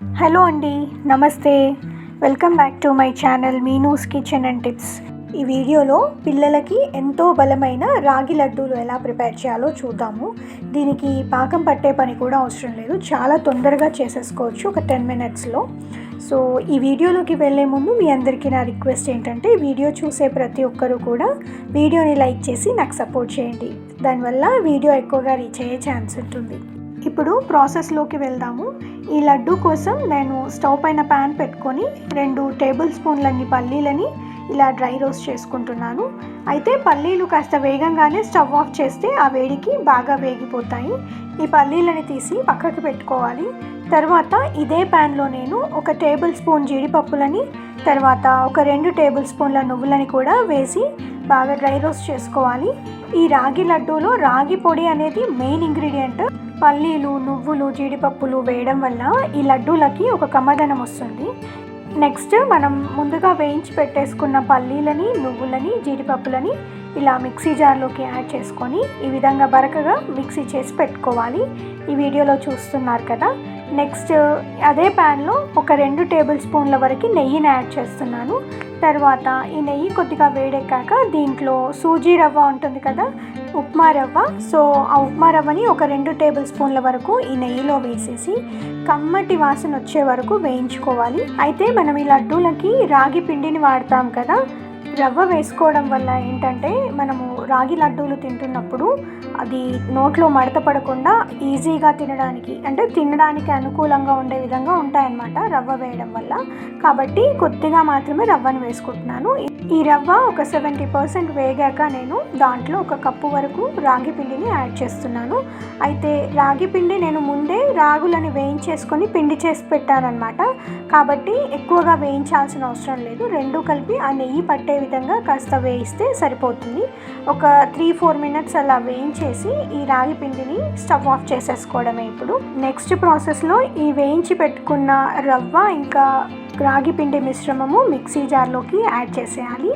Hello అండి నమస్తే welcome back to my channel Meenu's kitchen and tips ఈ వీడియోలో పిల్లలకి ఎంతో బలమైన రాగి లడ్డూలు ఎలా ప్రిపేర్ చేయాలో చూద్దాము. దీనికి పాకం పట్టే పని కూడా అవసరం లేదు. చాలా తొందరగా చేసేసుకోవచ్చు ఒక టెన్ మినిట్స్లో. సో ఈ వీడియోలోకి వెళ్ళే ముందు మీ అందరికీ నా రిక్వెస్ట్ ఏంటంటే వీడియో చూసే ప్రతి ఒక్కరూ కూడా వీడియోని లైక్ చేసి నాకు సపోర్ట్ చేయండి. దానివల్ల వీడియో ఎక్కువగా రీచ్ అయ్యే ఛాన్స్ ఉంటుంది. ఇప్పుడు ప్రాసెస్లోకి వెళ్దాము. ఈ లడ్డు కోసం నేను స్టవ్ పైన ప్యాన్ పెట్టుకొని రెండు టేబుల్ స్పూన్లన్ని పల్లీలని ఇలా డ్రై రోస్ట్ చేసుకుంటున్నాను. అయితే పల్లీలు కాస్త వేగంగానే స్టవ్ ఆఫ్ చేస్తే ఆ వేడికి బాగా వేగిపోతాయి. ఈ పల్లీలని తీసి పక్కకి పెట్టుకోవాలి. తర్వాత ఇదే ప్యాన్లో నేను ఒక టేబుల్ స్పూన్ జీడిపప్పులని తర్వాత ఒక రెండు టేబుల్ స్పూన్ల నువ్వులని కూడా వేసి బాగా డ్రై రోస్ట్ చేసుకోవాలి. ఈ రాగి లడ్డూలో రాగి పొడి అనేది మెయిన్ ఇంగ్రీడియంట్. పల్లీలు నువ్వులు జీడిపప్పులు వేయడం వల్ల ఈ లడ్డూలకి ఒక కమ్మదనం వస్తుంది. నెక్స్ట్ మనం ముందుగా వేయించి పెట్టేసుకున్న పల్లీలని నువ్వులని జీడిపప్పులని ఇలా మిక్సీ జార్లోకి యాడ్ చేసుకొని ఈ విధంగా బరకగా మిక్సీ చేసి పెట్టుకోవాలి. ఈ వీడియోలో చూస్తున్నారు కదా. నెక్స్ట్ అదే ప్యాన్లో ఒక రెండు టేబుల్ స్పూన్ల వరకు నెయ్యిని యాడ్ చేస్తున్నాను. తర్వాత ఈ నెయ్యి కొద్దిగా వేడెక్కాక దీంట్లో సూజీ రవ్వ ఉంటుంది కదా ఉప్మా రవ్వ. సో ఆ ఉప్మా రవ్వని ఒక రెండు టేబుల్ స్పూన్ల వరకు ఈ నెయ్యిలో వేసేసి కమ్మటి వాసన వచ్చే వరకు వేయించుకోవాలి. అయితే మనం ఈ లడ్డూలకి రాగి పిండిని వాడతాం కదా రవ్వ వేసుకోవడం వల్ల ఏంటంటే మనము రాగి లడ్డూలు తింటున్నప్పుడు అది నోట్లో మడత పడకుండా ఈజీగా తినడానికి అంటే తినడానికి అనుకూలంగా ఉండే విధంగా ఉంటాయన్నమాట రవ్వ వేయడం వల్ల. కాబట్టి కొద్దిగా మాత్రమే రవ్వను వేసుకుంటున్నాను. ఈ రవ్వ ఒక సెవెంటీ పర్సెంట్ వేగాక నేను దాంట్లో ఒక కప్పు వరకు రాగి పిండిని యాడ్ చేస్తున్నాను. అయితే రాగి పిండి నేను ముందే రాగులని వేయించేసుకొని పిండి చేసి పెట్టానమాట కాబట్టి ఎక్కువగా వేయించాల్సిన అవసరం లేదు. రెండు కలిపి ఆ నెయ్యి పట్టే విధంగా కాస్త వేయిస్తే సరిపోతుంది. ఒక త్రీ ఫోర్ మినిట్స్ అలా వేయించేసి ఈ రాగి పిండిని స్టవ్ ఆఫ్ చేసేసుకోవడమే ఇప్పుడు. నెక్స్ట్ ప్రాసెస్లో ఈ వేయించి పెట్టుకున్న రవ్వ ఇంకా రాగి పిండి మిశ్రమము మిక్సీ జార్లోకి యాడ్ చేసేయాలి.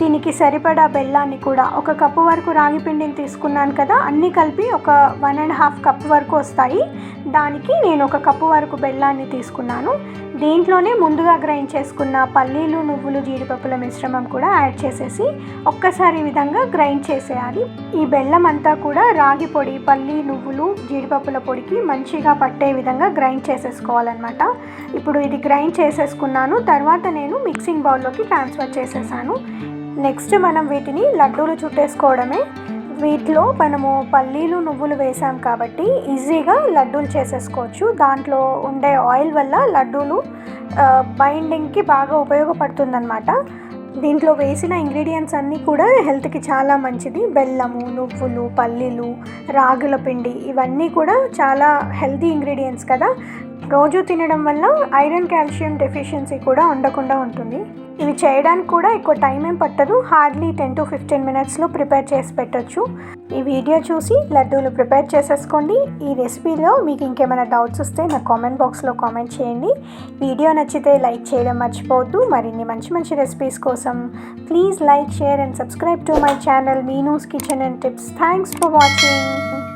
దీనికి సరిపడా బెల్లాన్ని కూడా ఒక కప్పు వరకు రాగి పిండిని తీసుకున్నాను కదా అన్నీ కలిపి ఒక వన్ అండ్ హాఫ్ కప్ వరకు వస్తాయి. దానికి నేను ఒక కప్పు వరకు బెల్లాన్ని తీసుకున్నాను. దీంట్లోనే ముందుగా గ్రైండ్ చేసుకున్న పల్లీలు నువ్వులు జీడిపప్పుల మిశ్రమం కూడా యాడ్ చేసేసి ఒక్కసారి ఈ విధంగా గ్రైండ్ చేసేయాలి. ఈ బెల్లం అంతా కూడా రాగి పొడి పల్లి నువ్వులు జీడిపప్పుల పొడికి మంచిగా పట్టే విధంగా గ్రైండ్ చేసేసుకోవాలన్నమాట. ఇప్పుడు ఇది గ్రైండ్ తీసుకున్నాను తర్వాత నేను మిక్సింగ్ బౌల్లోకి ట్రాన్స్ఫర్ చేసేసాను. నెక్స్ట్ మనం వీటిని లడ్డూలు చుట్టేసుకోవడమే. వీటిలో మనము పల్లీలు నువ్వులు వేసాం కాబట్టి ఈజీగా లడ్డూలు చేసేసుకోవచ్చు. దాంట్లో ఉండే ఆయిల్ వల్ల లడ్డూలు బైండింగ్కి బాగా ఉపయోగపడుతుందన్నమాట. దీంట్లో వేసిన ఇంగ్రీడియంట్స్ అన్నీ కూడా హెల్త్కి చాలా మంచిది. బెల్లము నువ్వులు పల్లీలు రాగుల పిండి ఇవన్నీ కూడా చాలా హెల్తీ ఇంగ్రీడియంట్స్ కదా. రోజు తినడం వల్ల ఐరన్ కాల్షియం డెఫిషియన్సీ కూడా ఉండకుండా ఉంటుంది. ఇవి చేయడానికి కూడా ఎక్కువ టైం ఏం పట్టదు. హార్డ్లీ టెన్ టు ఫిఫ్టీన్ మినిట్స్లో ప్రిపేర్ చేసి పెట్టచ్చు. ఈ వీడియో చూసి లడ్డూలు ప్రిపేర్ చేసేసుకోండి. ఈ రెసిపీలో మీకు ఇంకేమైనా డౌట్స్ వస్తే నా కామెంట్ బాక్స్లో కామెంట్ చేయండి. వీడియో నచ్చితే లైక్ చేయడం మర్చిపోవద్దు. మరిన్ని మంచి మంచి రెసిపీస్ కోసం please like share and subscribe to my channel Meenu's kitchen and tips. Thanks for watching.